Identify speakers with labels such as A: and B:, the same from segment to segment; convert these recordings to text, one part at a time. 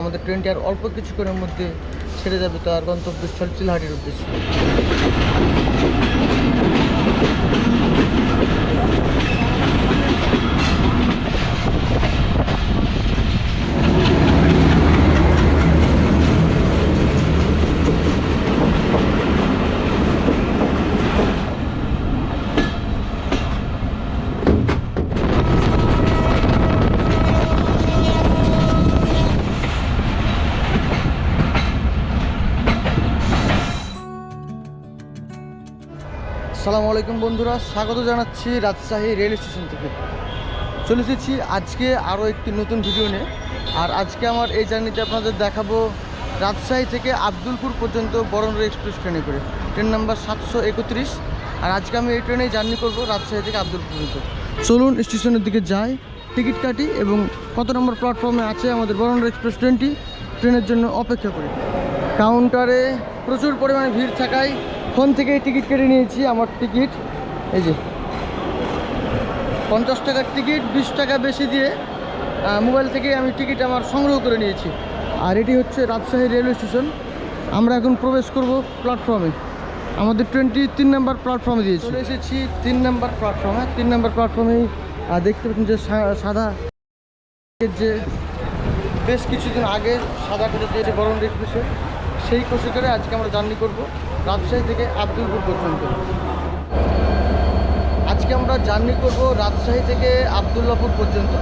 A: আমাদের ট্রেনটি আর অল্প কিছুক্ষণের মধ্যে ছেড়ে যাবে তার গন্তব্যস্থল চিলহাটির উদ্দেশ্যে। সালামু আলাইকুম বন্ধুরা, স্বাগত জানাচ্ছি রাজশাহী রেল স্টেশন থেকে। চলে এসেছি আজকে আরও একটি নতুন ভিডিও নিয়ে। আর আজকে আমার এই জার্নিতে আপনাদের দেখাবো রাজশাহী থেকে আব্দুলপুর পর্যন্ত বরনর এক্সপ্রেস ট্রেনে করে। ট্রেন নাম্বার সাতশো একত্রিশ। আর আজকে আমি এই ট্রেনেই জার্নি করব রাজশাহী থেকে আব্দুলপুর পর্যন্ত। চলুন স্টেশনের দিকে যাই, টিকিট কাটি এবং কত নম্বর প্ল্যাটফর্মে আছে আমাদের বরনর এক্সপ্রেস ট্রেনটি, ট্রেনের জন্য অপেক্ষা করি। কাউন্টারে প্রচুর পরিমাণে ভিড় থাকায় ফোন থেকেই টিকিট কেটে নিয়েছি আমার টিকিট। এই যে। পঞ্চাশ টাকার টিকিট বিশ টাকা বেশি দিয়ে মোবাইল থেকে আমি টিকিট আমার সংগ্রহ করে নিয়েছি। আর এটি হচ্ছে রাজশাহী রেলওয়ে স্টেশন। আমরা এখন প্রবেশ করব প্ল্যাটফর্মে। আমাদের ট্রেনটি তিন নম্বর প্ল্যাটফর্মে দিয়েছি। চলে এসেছি তিন নম্বর প্ল্যাটফর্মে। তিন নম্বর প্ল্যাটফর্মেই দেখতে পাচ্ছেন যে সাদা যে বেশ কিছুদিন আগে সাদা করে যে বরণ এক্সপ্রেসে সেই কোচে করে আজকে আমরা জার্নি করব। রাজশাহী থেকে আব্দুলপুর পর্যন্ত। আজকে আমরা জার্নি করব রাজশাহী থেকে আবদুল্লাপুর পর্যন্ত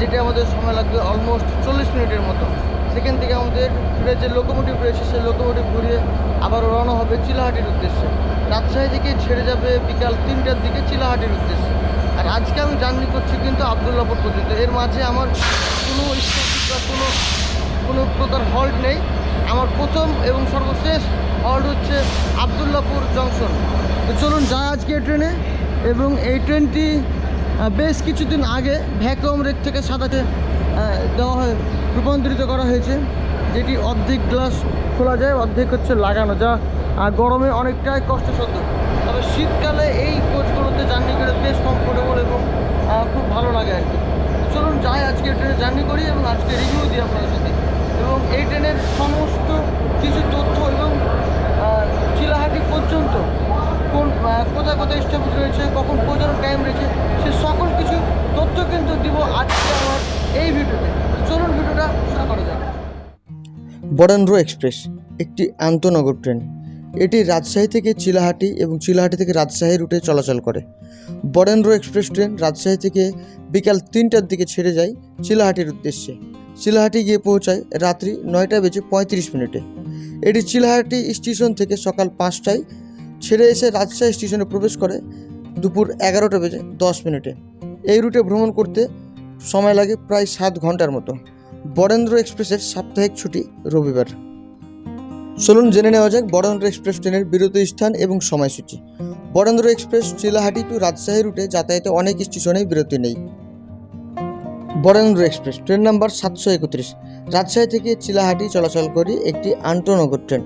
A: যেটা আমাদের সময় লাগবে অলমোস্ট চল্লিশ মিনিটের মতো। সেখান থেকে আমাদের ট্রেনের যে লোকোমোটিভ রয়েছে, সেই লোকোমোটিভ ঘুরিয়ে আবার রওনা হবে চিলাহাটির উদ্দেশ্যে। রাজশাহী থেকে ছেড়ে যাবে বিকাল তিনটার দিকে চিলাহাটির উদ্দেশ্যে। আর আজকে আমি জার্নি করছি কিন্তু আবদুল্লাপুর পর্যন্ত। এর মাঝে আমার কোনো স্টপেজ বা কোনো কোনো প্রকার হল্ট নেই। আমার প্রথম এবং সর্বশেষ হল্ট হচ্ছে আবদুল্লাপুর জংশন। তো চলুন যাই আজকে ট্রেনে। এবং এই ট্রেনটি বেশ কিছুদিন আগে ভ্যাকুয়াম রেক থেকে সাদাতে দেওয়া হয়, রূপান্তরিত করা হয়েছে, যেটি অর্ধেক গ্লাস খোলা যায়, অর্ধেক হচ্ছে লাগানো, যা গরমে অনেকটাই কষ্টসাধ্য। তবে শীতকালে এই কোচগুলোতে জার্নি করে বেশ কমফোর্টেবল এবং খুব ভালো লাগে আর কি। চলুন যাই আজকে ট্রেনে জার্নি করি এবং আজকে রিভিউ দিই আপনাদের সাথে এবং এই ট্রেনের সমস্ত কিছু তথ্য এবং আহ, চিলাহাটি পর্যন্ত কোন আহ, কোথায় কোথায় স্টপেজ রয়েছে কখন পৌঁছানোর টাইম রয়েছে সে সকল কিছু তথ্য কিন্তু দিব আজকে আমার এই ভিডিওতে তো চলুন ভিডিওটা শুরু করা যাক বরেন্দ্র এক্সপ্রেস, একটি আন্তনগর ট্রেন। এটি রাজশাহী থেকে চিলাহাটি এবং চিলাহাটি থেকে রাজশাহী রুটে চলাচল করে। বরেন্দ্র এক্সপ্রেস ট্রেন রাজশাহী থেকে বিকাল তিনটার দিকে ছেড়ে যায় চিলাহাটির উদ্দেশ্যে। চিলাহাটি গিয়ে পৌঁছায় রাত্রি নয়টা বেজে পঁয়ত্রিশ মিনিটে। এটি চিলাহাটি স্টেশন থেকে সকাল পাঁচটায় ছেড়ে এসে রাজশাহী স্টেশনে প্রবেশ করে দুপুর এগারোটা বেজে দশ মিনিটে। এই রুটে ভ্রমণ করতে সময় লাগে প্রায় সাত ঘণ্টার মতো। বরেন্দ্র এক্সপ্রেসের সাপ্তাহিক ছুটি রবিবার। চলুন জেনে নেওয়া যাক বরেন্দ্র এক্সপ্রেস ট্রেনের বিরতি স্থান এবং সময়সূচি। বরেন্দ্র এক্সপ্রেস চিলাহাটি টু রাজশাহী রুটে যাতায়াতে অনেক স্টেশনেই বিরতি নেই। বরেন্দ্র এক্সপ্রেস ট্রেন নাম্বার সাতশো একত্রিশ। রাজশাহী থেকে চিলাহাটি চলাচল করে একটি আন্তনগর ট্রেন।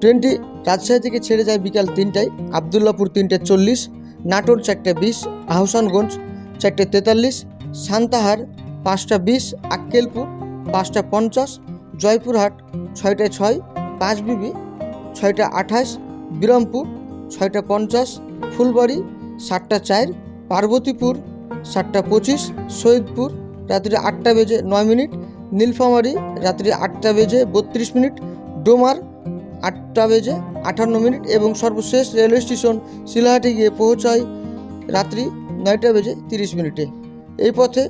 A: ট্রেনটি রাজশাহী থেকে ছেড়ে যায় বিকাল তিনটায়, আবদুল্লাপুর তিনটে চল্লিশ, নাটোর চারটে বিশ, আহসানগঞ্জ চারটে তেতাল্লিশ, সান্তাহার পাঁচটা বিশ, আক্কেলপুর পাঁচটা পঞ্চাশ, জয়পুরহাট ছয়টায় ছয় পাঁচ বিবি ছয়টা আঠাশ, বিরামপুর ছয়টা পঞ্চাশ, ফুলবাড়ি সাতটা চার, পার্বতীপুর সাতটা পঁচিশ, সৈয়দপুর রাত্রি আটটা বেজে নয় মিনিট, নীলফামারি রাত্রি আটটা বেজে বত্রিশ মিনিট, ডোমার আটটা বেজে আটান্ন মিনিট এবং সর্বশেষ রেলওয়ে স্টেশন শিলাহাটে গিয়ে পৌঁছায় রাত্রি নয়টা বেজে তিরিশ মিনিটে। এই পথে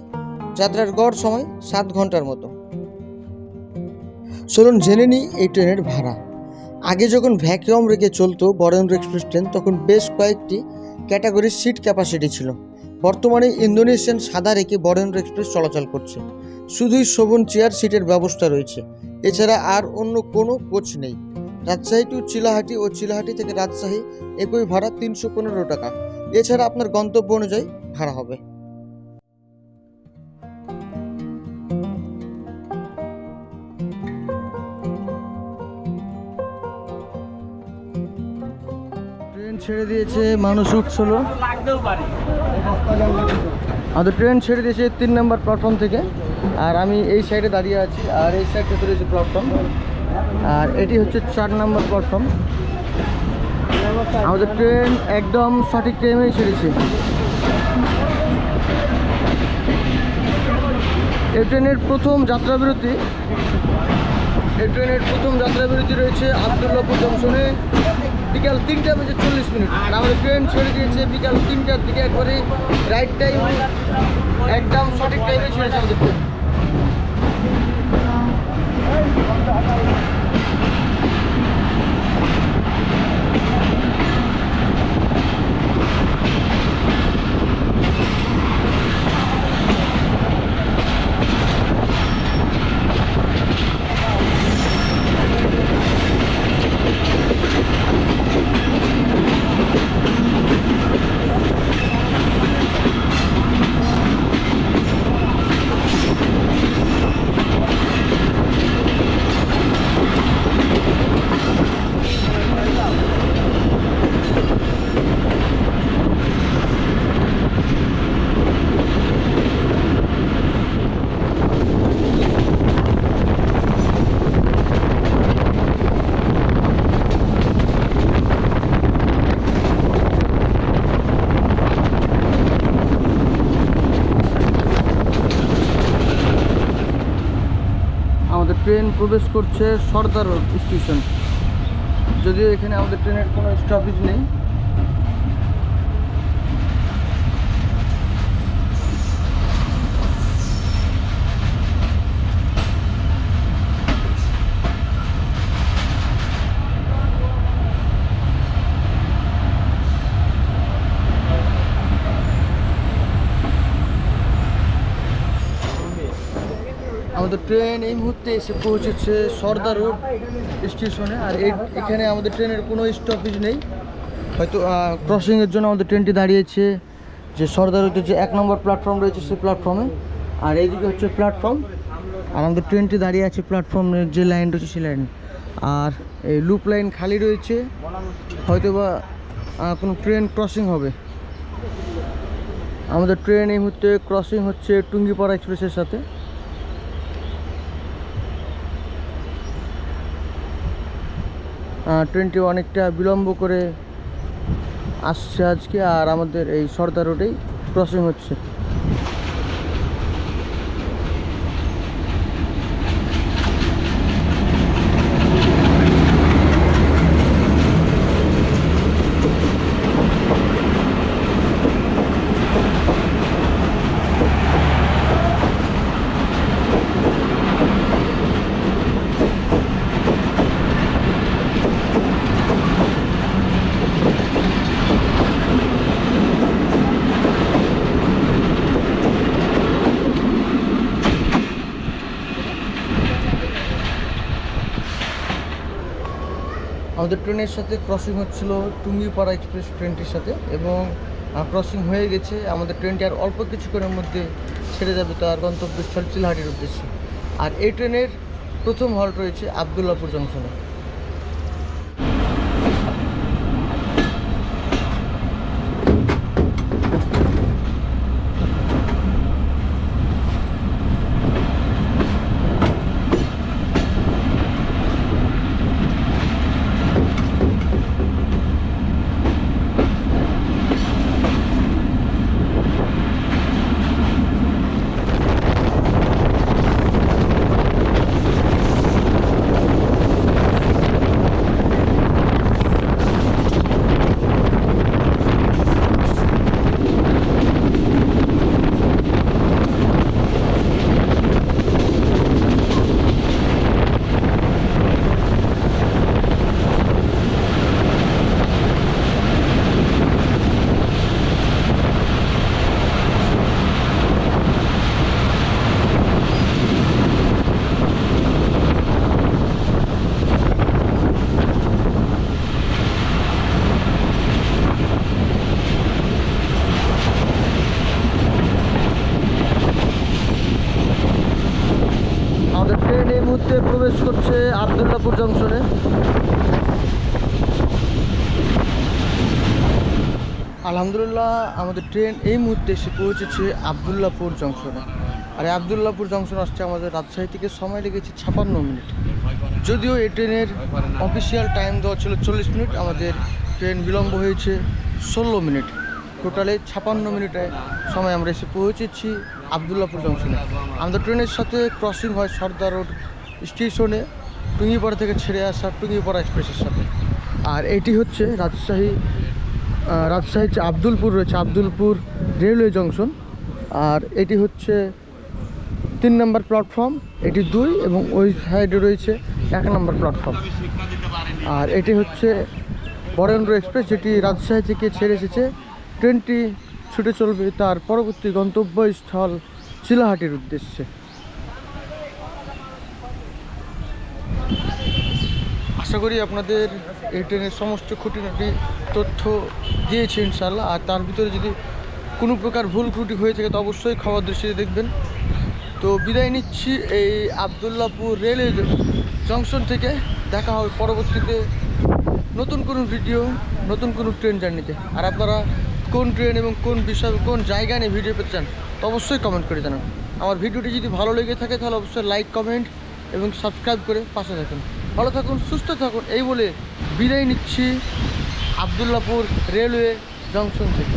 A: যাত্রার গড় সময় সাত ঘণ্টার মতো। চলুন জেনে নিই এই ট্রেনের ভাড়া। আগে যখন ভ্যাকুয়াম রেখে চলতো বরেন্দ্র এক্সপ্রেস ট্রেন, তখন বেশ কয়েকটি ক্যাটাগরির সিট ক্যাপাসিটি ছিল। বর্তমানে ইন্দোনেশিয়ান সাদা রেখে বরেন্দ্র এক্সপ্রেস চলাচল করছে। শুধুই শোভন চেয়ার সিটের ব্যবস্থা রয়েছে। এছাড়া আর অন্য কোনো কোচ নেই। রাজশাহী টু চিলাহাটি ও চিলাহাটি থেকে রাজশাহী একই ভাড়া তিনশো পনেরো টাকা। এছাড়া আপনার গন্তব্য অনুযায়ী ভাড়া হবে। ছেড়ে দিয়েছে মানুষ উঠছিল আমাদের ট্রেন ছেড়ে দিয়েছে তিন নম্বর প্ল্যাটফর্ম থেকে। আর আমি এই সাইডে দাঁড়িয়ে আছি, আর এই সাইডটাতে রয়েছে প্ল্যাটফর্ম আর এটি হচ্ছে চার নম্বর প্ল্যাটফর্ম আমাদের ট্রেন একদম সঠিক টাইমেই ছেড়েছে। এই ট্রেনের প্রথম যাত্রা বিরতি এই ট্রেনের প্রথম যাত্রা বিরতি রয়েছে আবদুল্লাপুর জংশনে। বিকাল তিনটা বেজে চল্লিশ মিনিট। আর আমাদের ট্রেন ছেড়ে দিয়েছে বিকাল তিনটার দিকে একবারে রাইট টাইম একদম সঠিক টাইমে ছেড়েছে আমাদের ট্রেন আমাদের ট্রেন প্রবেশ করছে সর্দার রোড স্টেশন। যদিও এখানে আমাদের ট্রেনের কোনো স্টপেজ নেই। আমাদের ট্রেন এই মুহূর্তে এসে পৌঁছেছে সর্দার রোড স্টেশনে। আর এখানে আমাদের ট্রেনের কোনো স্টপেজ নেই। হয়তো ক্রসিংয়ের জন্য আমাদের ট্রেনটি দাঁড়িয়েছে যে সর্দার রোডের যে এক নম্বর প্ল্যাটফর্ম রয়েছে সেই প্ল্যাটফর্মে আর এইদিকে হচ্ছে প্ল্যাটফর্ম আর আমাদের ট্রেনটি দাঁড়িয়ে আছে প্ল্যাটফর্মের যে লাইন রয়েছে সেই লাইন আর এই লুপ লাইন খালি রয়েছে। হয়তো বা কোনো ট্রেন ক্রসিং হবে। আমাদের ট্রেন এই মুহূর্তে ক্রসিং হচ্ছে টুঙ্গিপাড়া এক্সপ্রেসের সাথে। ট্রেনটি অনেকটা বিলম্ব করে আসছে আজকে আর আমাদের এই সর্দার রোডেই ক্রসিং হচ্ছে। আমাদের ট্রেনের সাথে ক্রসিং হচ্ছিল টুঙ্গিপাড়া এক্সপ্রেস ট্রেনটির সাথে এবং ক্রসিং হয়ে গেছে। আমাদের ট্রেনটি আর অল্প কিছুক্ষণের মধ্যে ছেড়ে যাবে তার গন্তব্যস্থল চিলহাটির উদ্দেশ্যে। আর এই ট্রেনের প্রথম হল্ট রয়েছে আবদুল্লাপুর জংশনে আমাদের ট্রেন এই মুহূর্তে প্রবেশ করছে আবদুল্লাপুর জংশনে। আলহামদুলিল্লাহ, আমাদের ট্রেন এই মুহূর্তে এসে পৌঁছেছে আবদুল্লাপুর জংশনে। আর, আবদুল্লাপুর জংশন আসছে আমাদের রাজশাহী থেকে, সময় লেগেছে ছাপান্ন মিনিট। যদিও এই ট্রেনের অফিসিয়াল টাইম দেওয়া ছিল চল্লিশ মিনিট, আমাদের ট্রেন বিলম্ব হয়েছে ষোলো মিনিট। টোটালে ছাপান্ন মিনিটে সময় আমরা এসে পৌঁছেছি আবদুল্লাপুর জংশনে। আমাদের ট্রেনের সাথে ক্রসিং হয় সর্দার রোড স্টেশনে টুঙ্গিপাড়া থেকে ছেড়ে আসা টুঙ্গিপাড়া এক্সপ্রেসের সাথে। আর এটি হচ্ছে রাজশাহী রাজশাহীর যে আব্দুলপুর রয়েছে, আব্দুলপুর রেলওয়ে জংশন। আর এটি হচ্ছে তিন নম্বর প্ল্যাটফর্ম, এটি দুই এবং ওই সাইডে রয়েছে এক নম্বর প্ল্যাটফর্ম। আর এটি হচ্ছে বরেন্দ্র এক্সপ্রেস, যেটি রাজশাহী থেকে ছেড়ে এসেছে। ট্রেনটি ছুটে চলবে তার পরবর্তী গন্তব্যস্থল চিলাহাটির উদ্দেশ্যে। আশা করি আপনাদের এই ট্রেনের সমস্ত খুঁটিনাটি তথ্য দিয়েছি ইনশাল্লাহ আর তার ভিতরে যদি কোনো প্রকার ভুল ত্রুটি হয়ে থাকে, তো অবশ্যই খবর দৃষ্টিতে দেখবেন। তো বিদায় নিচ্ছি এই আবদুল্লাপুর রেলওয়ে জংশন থেকে। দেখা হবে পরবর্তীতে নতুন কোনো ভিডিও, নতুন কোনো ট্রেন জার্নিতে। আর আপনারা কোন ট্রেন এবং কোন বিষয়, কোন জায়গা নিয়ে ভিডিও পেতে চান, তো অবশ্যই কমেন্ট করে জানান। আমার ভিডিওটি যদি ভালো লেগে থাকে, তাহলে অবশ্যই লাইক কমেন্ট এবং সাবস্ক্রাইব করে পাশে থাকুন। ভালো থাকুন সুস্থ থাকুন। এই বলে বিদায় নিচ্ছি আবদুল্লাপুর রেলওয়ে জংশন থেকে।